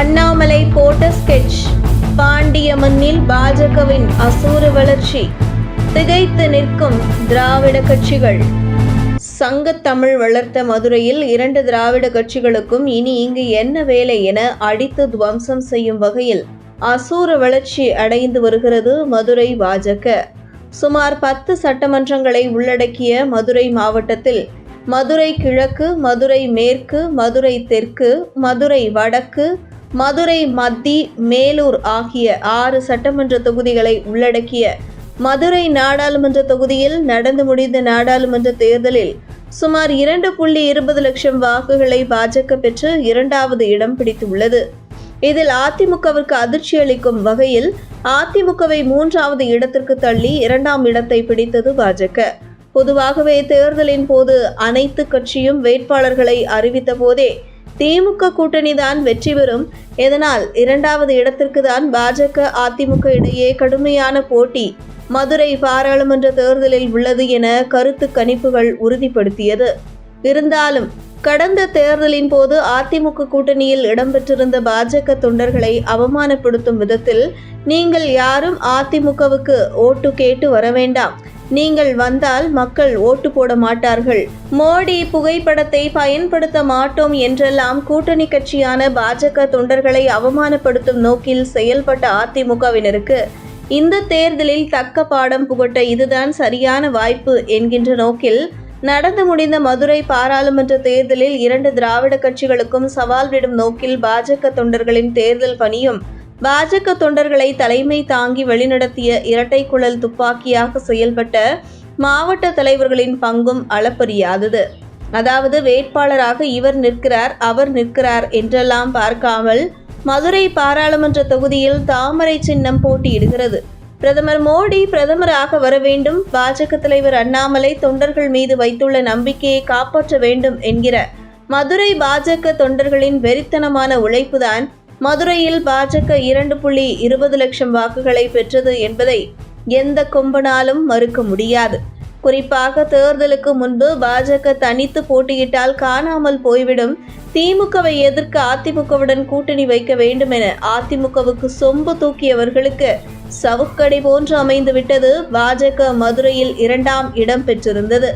அண்ணாமலை போட்ட ஸ்கெட்ச் பாண்டிய மண்ணில் பாஜகவின் அசூர வளர்ச்சி திகைத்து நிற்கும் திராவிட கட்சிகள். சங்க தமிழ் வளர்த்த மதுரையில் இரண்டு திராவிட கட்சிகளுக்கும் இனி இங்கு என்ன வேலை என அடித்து துவம்சம் செய்யும் வகையில் அசூர வளர்ச்சி அடைந்து வருகிறது மதுரை பாஜக. சுமார் பத்து சட்டமன்றங்களை உள்ளடக்கிய மதுரை மாவட்டத்தில் மதுரை கிழக்கு மதுரை மேற்கு மதுரை தெற்கு மதுரை வடக்கு மதுரை மத்தி மேலூர் ஆகிய ஆறு சட்டமன்ற தொகுதிகளை உள்ளடக்கிய மதுரை நாடாளுமன்ற தொகுதியில் நடந்து முடிந்த நாடாளுமன்ற தேர்தலில் சுமார் இரண்டு புள்ளி இருபது லட்சம் வாக்குகளை பாஜக பெற்று இரண்டாவது இடம் பிடித்துள்ளது. இதில் அதிமுகவிற்கு அதிர்ச்சி அளிக்கும் வகையில் அதிமுகவை மூன்றாவது இடத்திற்கு தள்ளி இரண்டாம் இடத்தை பிடித்தது பாஜக. பொதுவாகவே தேர்தலின் போது அனைத்து கட்சியும் வேட்பாளர்களை அறிவித்த போதே திமுக கூட்டணி தான் வெற்றி பெறும். இதனால் இரண்டாவது இடத்திற்கு தான் பாஜக அதிமுக இடையே கடுமையான போட்டி. மதுரை பாராளுமன்ற தேர்தலில் உள்ளது என கருத்து கணிப்புகள் உறுதிப்படுத்தியது. இருந்தாலும் கடந்த தேர்தலின் போது அதிமுக கூட்டணியில் இடம்பெற்றிருந்த பாஜக தொண்டர்களை அவமானப்படுத்தும் விதத்தில் நீங்கள் யாரும் அதிமுகவுக்கு ஓட்டு கேட்டு வர வேண்டாம். நீங்கள் வந்தால் மக்கள் ஓட்டு போட மாட்டார்கள். மோடி புகைப்படத்தை பயன்படுத்த மாட்டோம் என்றெல்லாம் கூட்டணி கட்சியான பாஜக தொண்டர்களை அவமானப்படுத்தும் நோக்கில் செயல்பட்ட அதிமுகவினருக்கு இந்த தேர்தலில் தக்க பாடம் புகட்ட இதுதான் சரியான வாய்ப்பு என்கின்ற நோக்கில் நடந்து முடிந்த மதுரை பாராளுமன்ற தேர்தலில் இரண்டு திராவிட கட்சிகளுக்கும் சவால் விடும் நோக்கில் பாஜக தொண்டர்களின் தேர்தல் பணியும் பாஜக தொண்டர்களை தலைமை தாங்கி வழிநடத்திய இரட்டை குழல் துப்பாக்கியாக செயல்பட்ட மாவட்ட தலைவர்களின் பங்கும் அளப்பரியாதது அதாவது வேட்பாளராக இவர் நிற்கிறார் அவர் நிற்கிறார் என்றெல்லாம் பார்க்காமல் மதுரை பாராளுமன்ற தொகுதியில் தாமரை சின்னம் போட்டியிடுகிறது. பிரதமர் மோடி பிரதமராக வர வேண்டும் பாஜக தலைவர் அண்ணாமலை தொண்டர்கள் மீது வைத்துள்ள நம்பிக்கையை காப்பாற்ற வேண்டும் என்கிற மதுரை பாஜக தொண்டர்களின் வெறித்தனமான உழைப்புதான் மதுரையில் பாஜக இரண்டு புள்ளி இருபது லட்சம் வாக்குகளை பெற்றது என்பதை எந்த கொம்பனாலும் மறுக்க முடியாது. குறிப்பாக தேர்தலுக்கு முன்பு பாஜக தனித்து போட்டியிட்டால் காணாமல் போய்விடும். திமுகவை எதிர்க்க அதிமுகவுடன் கூட்டணி வைக்க வேண்டும் என அதிமுகவுக்கு சொம்பு தூக்கியவர்களுக்கு சவுக்கடை போன்று அமைந்துவிட்டது பாஜக மதுரையில் இரண்டாம் இடம் பெற்றிருந்தது.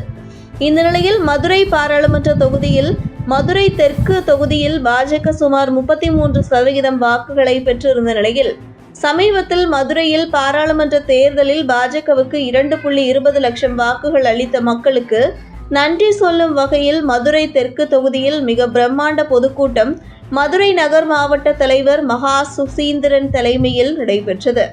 இந்த நிலையில் மதுரை பாராளுமன்ற தொகுதியில் மதுரை தெற்கு தொகுதியில் பாஜக சுமார் முப்பத்தி மூன்று சதவிகிதம் வாக்குகளை பெற்றிருந்த நிலையில் சமீபத்தில் மதுரையில் பாராளுமன்ற தேர்தலில் பாஜகவுக்கு இரண்டு புள்ளி இருபது லட்சம் வாக்குகள் அளித்த மக்களுக்கு நன்றி சொல்லும் வகையில் மதுரை தெற்கு தொகுதியில் மிக பிரம்மாண்ட பொதுக்கூட்டம் மதுரை நகர் மாவட்ட தலைவர் மகா சுசீந்திரன் தலைமையில் நடைபெற்றது.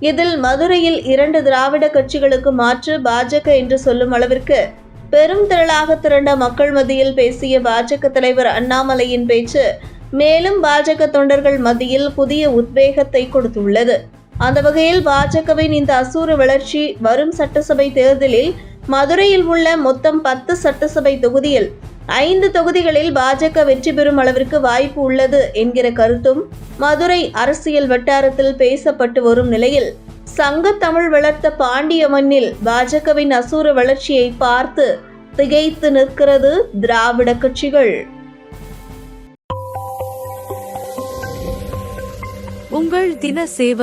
இதில் மதுரையில் இரண்டு திராவிட கட்சிகளுக்கு மாற்று பாஜக என்று சொல்லும் அளவிற்கு பெரும் திரளாக திரண்ட மக்கள் மத்தியில் பேசிய பாஜக தலைவர் அண்ணாமலையின் பேச்சு மேலும் பாஜக தொண்டர்கள் மத்தியில் புதிய உத்வேகத்தை கொடுத்துள்ளது. அந்த வகையில் பாஜகவின் இந்த அசூர வளர்ச்சி வரும் சட்டசபை தேர்தலில் மதுரையில் உள்ள மொத்தம் பத்து சட்டசபை தொகுதியில் ஐந்து தொகுதிகளில் பாஜக வெற்றி பெறும் அளவிற்கு வாய்ப்பு உள்ளது என்கிற கருத்தும் மதுரை அரசியல் வட்டாரத்தில் பேசப்பட்டு வரும் நிலையில் சங்க தமிழ் வளர்த்த பாண்டிய மண்ணில் பாஜகவின் அசூர வளர்ச்சியை பார்த்து திகைத்து நிற்கிறது திராவிட கட்சிகள். உங்கள் தின சேவல்